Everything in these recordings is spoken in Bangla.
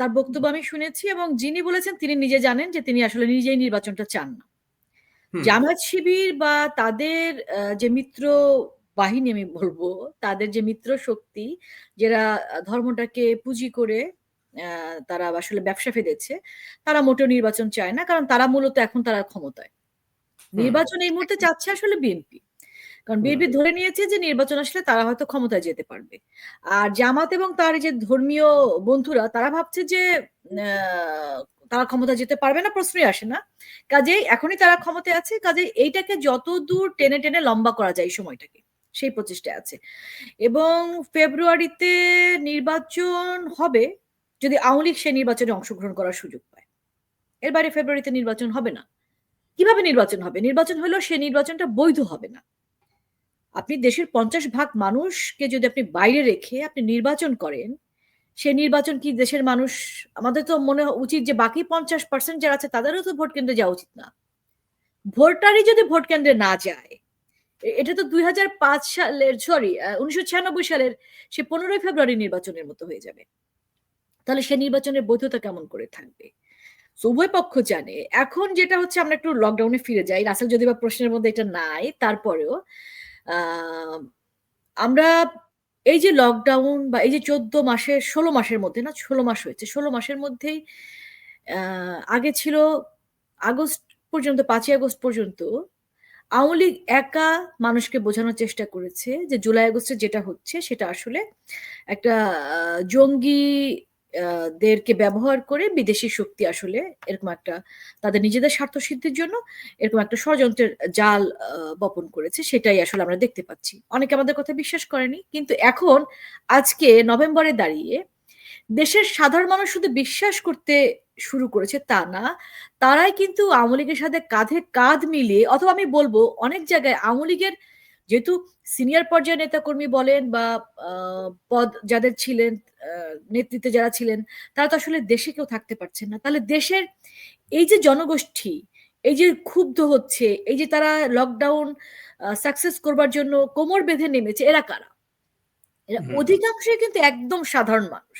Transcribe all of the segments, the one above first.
তার বক্তব্য আমি শুনেছি এবং যিনি বলেছেন তিনি নিজে জানেন যে তিনি আসলে নিজেই নির্বাচনটা চান না। জামাত শিবির বা তাদের যে মিত্র বাহিনী আমি বলব তাদের যে মিত্র শক্তি যারা ধর্মটাকে পুঁজি করে তারা আসলে ব্যবসা ফেলেছে তারা মোটেও নির্বাচন চায় না কারণ তারা মূলত এখন তারা ক্ষমতায়। নির্বাচন এই মুহূর্তে চাচ্ছে আসলে বিএনপি। কারণ বিএনপি ধরে নিয়েছে যে নির্বাচন আসলে তারা হয়তো ক্ষমতায় যেতে পারবে। আর জামাত এবং তার যে ধর্মীয় বন্ধুরা তারা ভাবছে যে তারা ক্ষমতা যেতে পারবে না প্রশ্নই আসে না। কাজেই এখনই তারা ক্ষমতায় আছে কাজে এইটাকে যত দূর টেনে টেনে লম্বা করা যায় এই সময়টাকে সেই প্রচেষ্টা আছে। এবং ফেব্রুয়ারিতে নির্বাচন হবে যদি আওয়ামী লীগ সে নির্বাচনে অংশগ্রহণ করার সুযোগ পায়। এর বাইরে ফেব্রুয়ারিতে নির্বাচন হবে না। কীভাবে নির্বাচন হবে? নির্বাচন হলেও সে নির্বাচনটা বৈধ হবে না। আপনি দেশের পঞ্চাশ ভাগ মানুষকে যদি আপনি বাইরে রেখে আপনি নির্বাচন করেন, সে নির্বাচন কি দেশের মানুষ, আমাদের তো মনে উচিত যে বাকি পঞ্চাশ পার্সেন্ট যারা আছে তাদেরও তো ভোট কেন্দ্রে যাওয়া উচিত না। ভোটারই যদি ভোট কেন্দ্রে না যায় এটা তো দুই হাজার পাঁচ সালের সরি উনিশশো সালের সে পনেরোই ফেব্রুয়ারি নির্বাচনের মতো হয়ে যাবে। তাহলে সে নির্বাচনের বৈধতা কেমন করে থাকবে? উভয় পক্ষ জানে, এখন যেটা হচ্ছে আমরা একটু লকডাউনে ফিরে যাই। রাসেল যদি বা প্রশ্নের মধ্যে এটা নাই, তারপরেও আমরা এই যে লকডাউন বা এই যে চোদ্দ মাসের, ষোলো মাসের মধ্যে না, ষোলো মাস হয়েছে, ষোলো মাসের মধ্যেই আগে ছিল আগস্ট পর্যন্ত, পাঁচই আগস্ট পর্যন্ত আওয়ামী লীগ একা মানুষকে বোঝানোর চেষ্টা করেছে যে জুলাই আগস্টে যেটা হচ্ছে সেটা আসলে একটা জঙ্গি দেরকে ব্যবহার করে বিদেশি শক্তি আসলে এরকম একটা তাদের নিজেদের স্বার্থ সিদ্ধির জন্য এরকম একটা ষড়যন্ত্রের জাল বপন করেছে, সেটাই আসলে আমরা দেখতে পাচ্ছি। অনেকে আমাদের কথা বিশ্বাস করেনি, কিন্তু এখন, আজকে নভেম্বরে দাঁড়িয়ে দেশের সাধারণ মানুষ শুধু বিশ্বাস করতে শুরু করেছে তা না, তারাই কিন্তু আওয়ামী লীগের সাথে কাঁধে কাঁধ মিলিয়ে, অথবা আমি বলব অনেক জায়গায় আওয়ামী লীগের যেহেতু সিনিয়র পর্যায়ের নেতাকর্মী বলেন বা পদ যাদের ছিলেন নেতৃত্বে যারা ছিলেন তারা তো আসলে দেশে কেউ থাকতে পারছেন না। তাহলে দেশের এই যে জনগোষ্ঠী এই যে ক্ষুব্ধ হচ্ছে এই যে তারা লকডাউন সাকসেস করবার জন্য কোমর বেঁধে নেমেছে এরা কারা? এরা অধিকাংশই কিন্তু একদম সাধারণ মানুষ।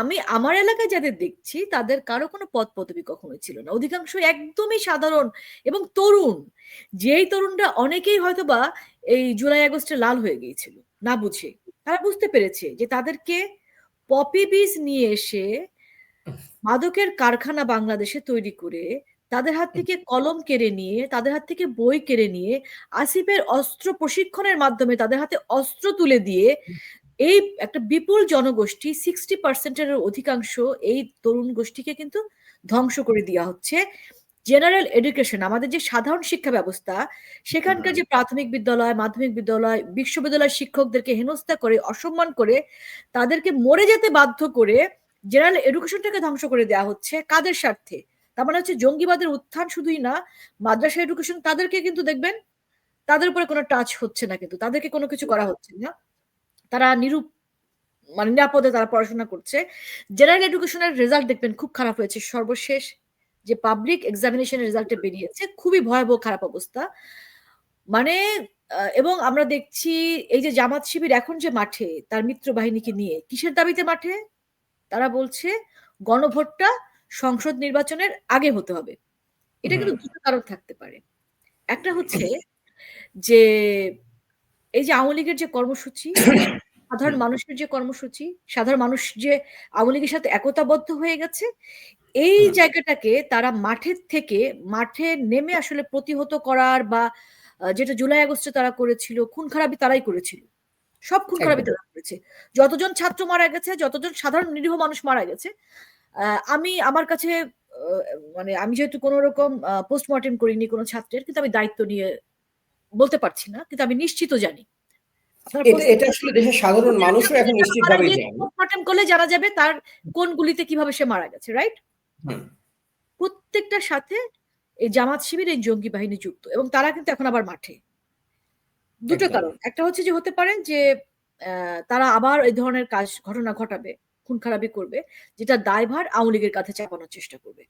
আমি আমার এলাকায় যাদের দেখছি, তাদের কারও কোনো পদ পদবি কখনো ছিল না। অধিকাংশ একদমই সাধারণ এবং তরুণ। যেই তরুণরা অনেকেই হয়তো বা এই জুলাই আগস্টে লাল হয়ে গিয়েছিল, না বুঝে। তারা বুঝতে পেরেছে যে তাদেরকে পপি বীজ নিয়ে এসে মাদকের কারখানা বাংলাদেশে তৈরি করে, তাদের হাত থেকে কলম কেড়ে নিয়ে, তাদের হাত থেকে বই কেড়ে নিয়ে, আসিফের অস্ত্র প্রশিক্ষণের মাধ্যমে তাদের হাতে অস্ত্র তুলে দিয়ে এই একটা বিপুল জনগোষ্ঠী সিক্সটি পার্সেন্টের অধিকাংশ এই তরুণ গোষ্ঠীকে কিন্তু ধ্বংস করে দেওয়া হচ্ছে। জেনারেল এডুকেশন আমাদের যে সাধারণ শিক্ষা ব্যবস্থা সেখানকার যে প্রাথমিক বিদ্যালয় মাধ্যমিক বিদ্যালয় বিশ্ববিদ্যালয় শিক্ষকদেরকে হেনস্থা করে অসম্মান করে তাদেরকে মরে যেতে বাধ্য করে জেনারেল এডুকেশনটাকে ধ্বংস করে দেওয়া হচ্ছে কাদের স্বার্থে? তার মানে হচ্ছে জঙ্গিবাদের উত্থান শুধুই না মাদ্রাসা এডুকেশন তাদেরকে কিন্তু দেখবেন তাদের উপরে কোনো টাচ হচ্ছে না কিন্তু তাদেরকে কোনো কিছু করা হচ্ছে না। তারা নিরূপ মানে নিরাপদে তারা পড়াশোনা করছে। জেনারেল এডুকেশনের রেজাল্ট দেখবেন খুব খারাপ হয়েছে। সর্বশেষ যে পাবলিক এক্সামিনেশনের রেজাল্টে বেরিয়েছে খুবই ভয়াবহ খারাপ অবস্থা। মানে এবং আমরা দেখছি এই যে জামাত শিবির এখন যে মাঠে তার মিত্র বাহিনীকে নিয়ে কিসের দাবিতে মাঠে? তারা বলছে গণভোটটা সংসদ নির্বাচনের আগে হতে হবে। এটা কিন্তু দুটো কারণ থাকতে পারে। একটা হচ্ছে যে এই যে আওয়ামী লীগের যে কর্মসূচি সাধারণ মানুষের যে কর্মসূচি সাধারণ মানুষ যে আওয়ামী লীগের সাথে একতাবদ্ধ হয়ে গেছে এই জায়গাটাকে তারা মাঠের থেকে মাঠে নেমে আসলে প্রতিহত করার বা যেটা জুলাই আগস্টে তারা করেছিল খুন খারাপি তারাই করেছিল। সব খুন খারাপি তারা করেছে। যতজন ছাত্র মারা গেছে যতজন সাধারণ নিরীহ মানুষ মারা গেছে আমি আমার কাছে মানে আমি যেহেতু কোনো রকম পোস্টমর্টেম করিনি কোনো ছাত্রের কিন্তু আমি দায়িত্ব নিয়ে বলতে পারছি না কিন্তু আমি নিশ্চিত জানি। এটা আসলে দেশের সাধারণ মানুষও এখন নিশ্চিতভাবে পোস্টমর্টেম করলে জানা যাবে তার কোন গুলিতে কীভাবে সে মারা গেছে রাইট প্রত্যেকটার সাথে এই জামাত শিবির এই জঙ্গি বাহিনী যুক্ত এবং তারা কিন্তু এখন আবার মাঠে। দুটো কারণ। একটা হচ্ছে যে হতে পারে যে তারা আবার এই ধরনের কাজ ঘটনা ঘটাবে খুন খারাপি করবে যেটা দায়ভার আওয়ামী লীগের কাছে চাপানোর চেষ্টা করবে।